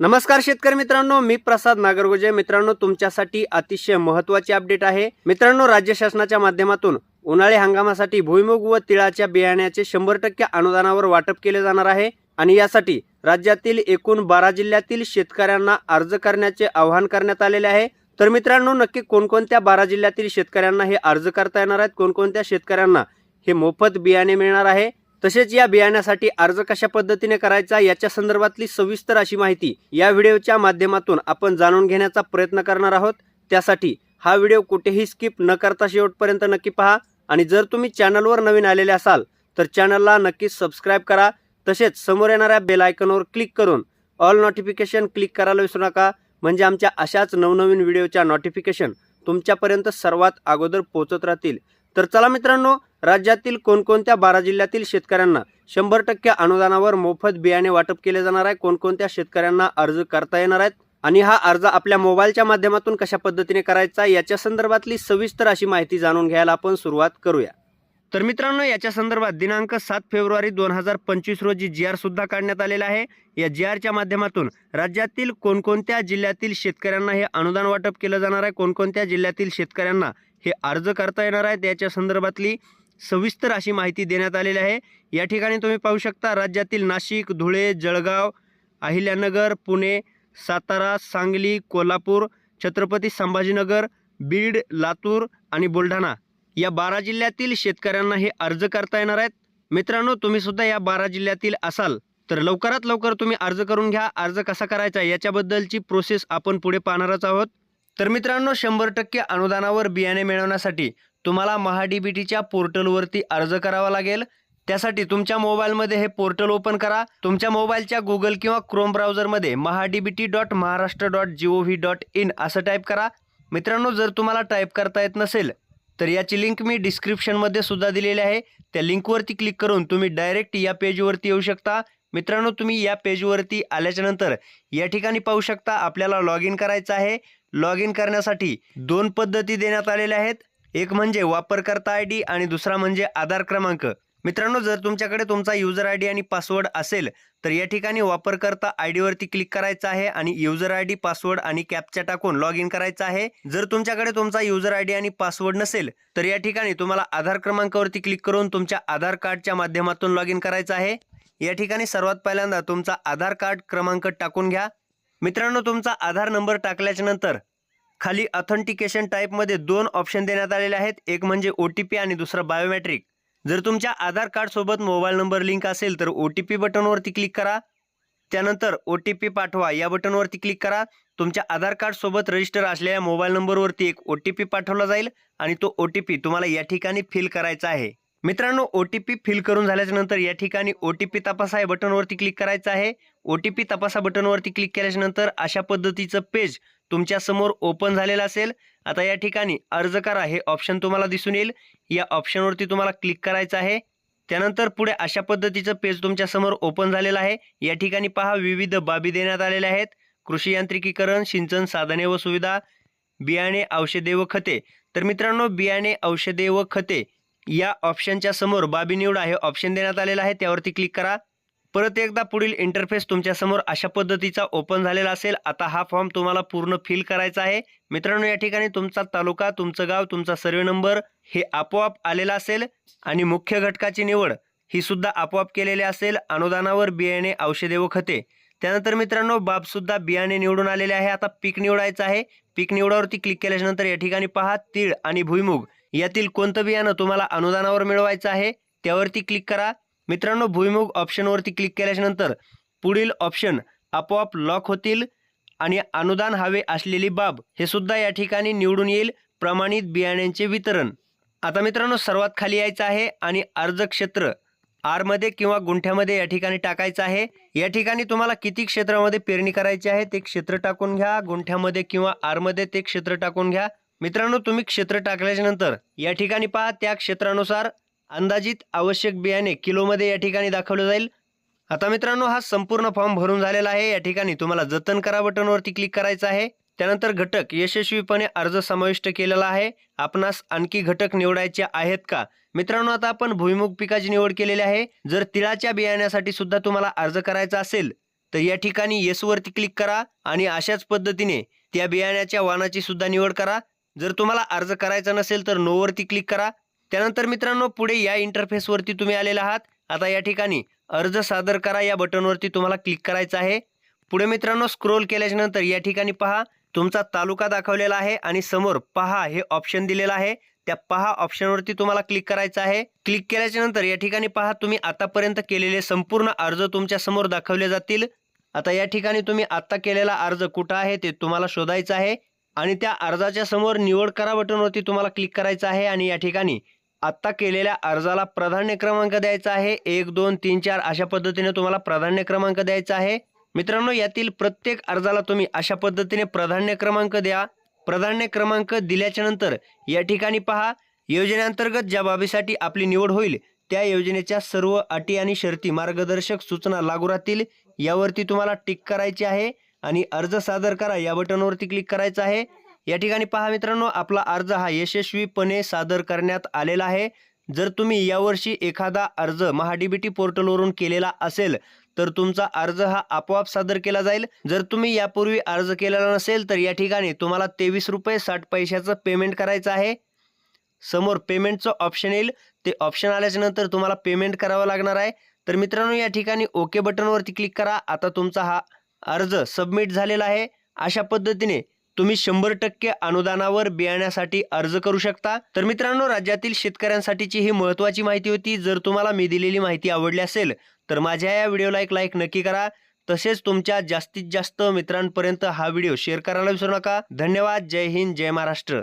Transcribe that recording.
नमस्कार शेतकरी मित्रांनो मी प्रसाद नागरगोजे. मित्रांनो तुमच्यासाठी अतिशय महत्त्वाची अपडेट आहे. मित्रांनो राज्य शासनाच्या माध्यमातून उन्हाळी हंगामासाठी भुईमुग व तिळाच्या बियाण्याचे शंभर टक्के अनुदानावर वाटप केले जाणार आहे आणि यासाठी राज्यातील एकूण बारा जिल्ह्यातील शेतकऱ्यांना अर्ज करण्याचे आवाहन करण्यात आलेले आहे. तर मित्रांनो नक्की कोणकोणत्या बारा जिल्ह्यातील शेतकऱ्यांना हे अर्ज करता येणार आहेत? कोणकोणत्या शेतकऱ्यांना हे मोफत बियाणे मिळणार आहे? तसेच या बियाण्यासाठी अर्ज कशा पद्धतीने करायचा याच्या संदर्भातली सविस्तर अशी माहिती या व्हिडिओच्या माध्यमातून आपण जाणून घेण्याचा प्रयत्न करणार आहोत. त्यासाठी हा व्हिडिओ कुठेही स्किप न करता शेवटपर्यंत नक्की पहा आणि जर तुम्ही चॅनलवर नवीन आलेले असाल तर चॅनलला नक्कीच सबस्क्राईब करा. तसेच समोर येणाऱ्या बेल आयकॉनवर क्लिक करून ऑल नोटिफिकेशन क्लिक करायला विसरू नका. म्हणजे आमच्या अशाच नवनवीन व्हिडिओच्या नोटिफिकेशन तुमच्यापर्यंत सर्वात अगोदर पोहोचत राहतील. तर चला मित्रांनो राज्यातील कोणकोणत्या बारा जिल्ह्यातील शेतकऱ्यांना शंभर टक्के अनुदानावर मोफत बियाणे वाटप केले जाणार आहे कोणकोणत्या शेतकऱ्यांना अर्ज करता येणार आहेत आणि हा अर्ज आपल्या मोबाईलच्या माध्यमातून कशा पद्धतीने करायचा याच्या संदर्भातली सविस्तर अशी माहिती जाणून घ्यायला आपण सुरुवात करूया. तर मित्रांनो याच्या संदर्भात दिनांक सात फेब्रुवारी दोन हजार पंचवीस रोजी जी आर सुद्धा काढण्यात आलेला आहे. या जी आरच्या माध्यमातून राज्यातील कोणकोणत्या जिल्ह्यातील शेतकऱ्यांना हे अनुदान वाटप केलं जाणार आहे कोणकोणत्या जिल्ह्यातील शेतकऱ्यांना हे अर्ज करता येणार आहेत याच्या संदर्भातली सविस्तर अशी माहिती देण्यात आलेली आहे. या ठिकाणी तुम्ही पाहू शकता राज्यातील नाशिक धुळे जळगाव अहिल्यानगर पुणे सातारा सांगली कोल्हापूर छत्रपती संभाजीनगर बीड लातूर आणि बुलढाणा या बारा जिल्ह्यातील शेतकऱ्यांना हे अर्ज करता येणार आहेत. मित्रांनो तुम्हीसुद्धा या बारा जिल्ह्यातील असाल तर लवकरात लवकर तुम्ही अर्ज करून घ्या. अर्ज कसा करायचा याच्याबद्दलची प्रोसेस आपण पुढे पाहणारच आहोत. तर मित्रांनो शंभर टक्के अनुदानावर बियाणे मिळवण्यासाठी तुम्हाला महाडीबीटीच्या पोर्टलवरती अर्ज करावा लागेल. त्यासाठी तुमच्या मोबाईलमध्ये हे पोर्टल ओपन करा. तुमच्या मोबाईलच्या गुगल किंवा Chrome ब्राउझरमध्ये MahaDBT dot Maharashtra dot G O V dot in असं टाईप करा. मित्रांनो जर तुम्हाला टाईप करता येत नसेल तर याची लिंक मी डिस्क्रिप्शनमध्ये सुद्धा दिलेली आहे. त्या लिंकवरती क्लिक करून तुम्ही डायरेक्ट या पेजवरती येऊ शकता. मित्रांनो तुम्ही या पेजवरती आल्याच्यानंतर या ठिकाणी पाहू शकता आपल्याला लॉग इन करायचं आहे. लॉग इन करण्यासाठी दोन पद्धती देण्यात आलेल्या आहेत. एक म्हणजे वापरकर्ता आय डी आणि दुसरा म्हणजे आधार क्रमांक. मित्रांनो जर तुमच्याकडे तुमचा युजर आय डी आणि पासवर्ड असेल तर या ठिकाणी वापरकर्ता आय डीवरती क्लिक करायचं आहे आणि युजर आय डी पासवर्ड आणि कॅपचा टाकून लॉग इन करायचं आहे. जर तुमच्याकडे तुमचा युजर आय डी आणि पासवर्ड नसेल तर या ठिकाणी तुम्हाला आधार क्रमांकावरती क्लिक करून तुमच्या आधार कार्डच्या माध्यमातून लॉग इन करायचं आहे. या ठिकाणी सर्वात पहिल्यांदा तुमचा आधार कार्ड क्रमांक टाकून घ्या. मित्रांनो तुमचा आधार नंबर टाकल्याच्या नंतर खाली ऑथेंटिकेशन टाईपमध्ये दोन ऑप्शन देण्यात आलेले आहेत. एक म्हणजे ओ टी पी आणि दुसरं बायोमॅट्रिक जर तुमच्या आधार कार्डसोबत मोबाईल नंबर लिंक असेल तर ओ टी पी बटनवरती क्लिक करा. त्यानंतर ओ टी पी पाठवा. या बटनवरती क्लिक करा. तुमच्या आधार कार्डसोबत रजिस्टर असलेल्या मोबाईल नंबरवरती एक ओ टी पी पाठवला जाईल आणि तो ओ टी पी तुम्हाला या ठिकाणी फिल करायचा आहे. मित्रांनो ओ टी पी फिल करून झाल्याच्यानंतर या ठिकाणी ओ टी पी तपासा या बटनवरती क्लिक करायचं आहे. ओ टी पी तपासा बटनवरती क्लिक केल्याच्यानंतर अशा पद्धतीचं पेज तुमच्यासमोर ओपन झालेलं असेल. आता या ठिकाणी अर्ज करा हे ऑप्शन तुम्हाला दिसून येईल. या ऑप्शनवरती तुम्हाला क्लिक करायचं आहे. त्यानंतर पुढे अशा पद्धतीचं पेज तुमच्यासमोर ओपन झालेलं आहे. या ठिकाणी पहा विविध बाबी देण्यात आलेल्या आहेत. कृषी यांत्रिकीकरण सिंचन साधने व सुविधा बियाणे औषधे व खते. तर मित्रांनो बियाणे औषधे व खते या ऑप्शनच्या समोर बाबी निवडा हे ऑप्शन देण्यात आलेलं आहे. त्यावरती क्लिक करा. परत एकदा पुढील इंटरफेस तुमच्यासमोर अशा पद्धतीचा ओपन झालेला असेल आता हा फॉर्म तुम्हाला पूर्ण फिल करायचा आहे. मित्रांनो या ठिकाणी तुमचा तालुका तुमचं गाव तुमचा सर्वे नंबर हे आपोआप आलेला असेल आणि मुख्य घटकाची निवड ही सुद्धा आपोआप केलेली असेल. अनुदानावर बियाणे औषधे व खते. त्यानंतर मित्रांनो बाबसुद्धा बियाणे निवडून आलेले आहे. आता पीक निवडायचं आहे. पीक निवडावरती क्लिक केल्यानंतर या ठिकाणी पहा तीळ आणि भुईमुग. यातील कोणतं बियाणं तुम्हाला अनुदानावर मिळवायचं आहे त्यावरती क्लिक करा. मित्रांनो भुईमुग ऑप्शनवरती क्लिक केल्यानंतर पुढील ऑप्शन आपोआप लॉक होतील आणि अनुदान हवे असलेली बाब हे सुद्धा या ठिकाणी निवडून येईल प्रमाणित बियाण्यांचे वितरण. आता मित्रांनो सर्वात खाली यायचं आहे आणि अर्ज क्षेत्र आरमध्ये किंवा गुंठ्यामध्ये या ठिकाणी टाकायचं आहे. या ठिकाणी तुम्हाला किती क्षेत्रामध्ये पेरणी करायची आहे ते क्षेत्र टाकून घ्या. गुंठ्यामध्ये किंवा आरमध्ये ते क्षेत्र टाकून घ्या. मित्रांनो तुम्ही क्षेत्र टाकल्याच्या नंतर या ठिकाणी पहा त्या क्षेत्रानुसार अंदाजित आवश्यक बियाणे किलोमध्ये या ठिकाणी दाखवलं जाईल. आता मित्रांनो हा संपूर्ण फॉर्म भरून झालेला आहे. या ठिकाणी तुम्हाला जतन करा बटनवरती क्लिक करायचं आहे. त्यानंतर घटक यशस्वीपणे अर्ज समाविष्ट केलेला आहे. आपणास आणखी घटक निवडायचे आहेत का? मित्रांनो आता आपण भुईमुग पिकाची निवड केलेली आहे. जर तिळाच्या बियाण्यासाठी सुद्धा तुम्हाला अर्ज करायचा असेल तर या ठिकाणी येसवरती क्लिक करा आणि अशाच पद्धतीने त्या बियाण्याच्या वाणाची सुद्धा निवड करा. जर तुम्हाला अर्ज करायचा नसेल तर नोवरती क्लिक करा. त्यानंतर मित्रांनो पुढे या इंटरफेसवरती तुम्ही आलेला आहात. आता या ठिकाणी अर्ज सादर करा. या बटनवरती तुम्हाला क्लिक करायचं आहे. पुढे मित्रांनो स्क्रोल केल्याच्यानंतर या ठिकाणी पहा. तुमचा तालुका दाखवलेला आहे आणि समोर पहा हे ऑप्शन दिलेलं आहे. त्या पहा ऑप्शनवरती तुम्हाला क्लिक करायचं आहे. क्लिक केल्याच्यानंतर या ठिकाणी पहा तुम्ही आतापर्यंत केलेले संपूर्ण अर्ज तुमच्यासमोर दाखवले जातील. आता या ठिकाणी तुम्ही आत्ता केलेला अर्ज कुठं आहे ते तुम्हाला शोधायचं आहे. आणि त्या अर्जाच्या समोर निवड करा बटनवरती तुम्हाला क्लिक करायचं आहे आणि या ठिकाणी आत्ता केलेल्या अर्जाला प्राधान्य क्रमांक द्यायचा आहे. एक दोन तीन चार अशा पद्धतीने तुम्हाला प्राधान्य क्रमांक द्यायचा आहे. मित्रांनो यातील प्रत्येक अर्जाला तुम्ही अशा पद्धतीने प्राधान्य क्रमांक द्या. प्राधान्य क्रमांक दिल्याच्या नंतर या ठिकाणी पहा योजनेअंतर्गत ज्या बाबीसाठी आपली निवड होईल त्या योजनेच्या सर्व अटी आणि शर्ती मार्गदर्शक सूचना लागू राहतील. यावरती तुम्हाला टिक करायची आहे. आणि अर्ज सादर करा. या बटनवरती क्लिक करायचं आहे. या ठिकाणी पहा मित्रांनो आपला अर्ज हा यशस्वीपणे सादर करण्यात आलेला आहे. जर तुम्ही यावर्षी एखादा अर्ज महाडीबीटी पोर्टलवरून केलेला असेल तर तुमचा अर्ज हा आपोआप सादर केला जाईल. जर तुम्ही यापूर्वी अर्ज केलेला नसेल तर या ठिकाणी तुम्हाला तेवीस रुपये साठ पैशाचं पेमेंट करायचं आहे. समोर पेमेंटचं ऑप्शन येईल. ते ऑप्शन आल्याच्यानंतर तुम्हाला पेमेंट करावं लागणार आहे. तर मित्रांनो या ठिकाणी ओके बटनवरती क्लिक करा. आता तुमचा हा अर्ज सबमिट झालेला आहे. अशा पद्धतीने तुम्ही शंभर टक्के अनुदानावर बियाण्यासाठी अर्ज करू शकता. तर मित्रांनो राज्यातील शेतकऱ्यांसाठीची ही महत्त्वाची माहिती होती. जर तुम्हाला मी दिलेली माहिती आवडली असेल तर माझ्या या व्हिडिओला एक लाईक नक्की करा. तसेच तुमच्या जास्तीत जास्त मित्रांपर्यंत हा व्हिडिओ शेअर करायला विसरू नका. धन्यवाद. जय हिंद. जय महाराष्ट्र.